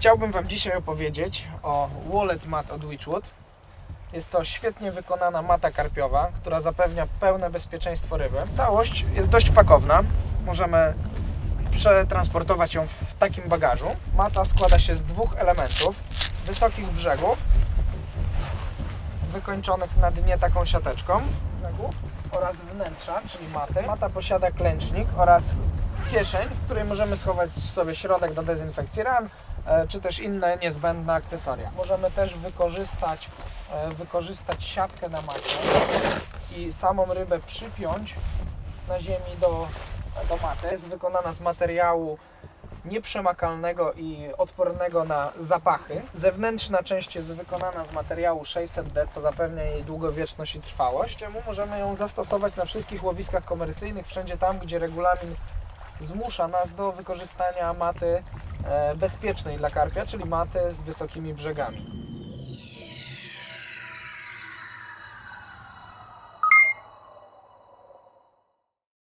Chciałbym Wam dzisiaj opowiedzieć o Wallet Mat od Witchwood. Jest to świetnie wykonana mata karpiowa, która zapewnia pełne bezpieczeństwo ryby. Całość jest dość pakowna. Możemy przetransportować ją w takim bagażu. Mata składa się z dwóch elementów: wysokich brzegów, wykończonych na dnie taką siateczką brzegów oraz wnętrza, czyli maty. Mata posiada klęcznik oraz kieszeń, w której możemy schować sobie środek do dezynfekcji ran, czy też inne niezbędne akcesoria. Możemy też wykorzystać, e, wykorzystać siatkę na macie i samą rybę przypiąć na ziemi do, do maty. Jest wykonana z materiału nieprzemakalnego i odpornego na zapachy. Zewnętrzna część jest wykonana z materiału 600D, co zapewnia jej długowieczność i trwałość. Czemu możemy ją zastosować na wszystkich łowiskach komercyjnych, wszędzie tam, gdzie regulamin zmusza nas do wykorzystania maty e, bezpiecznej dla karpia, czyli maty z wysokimi brzegami.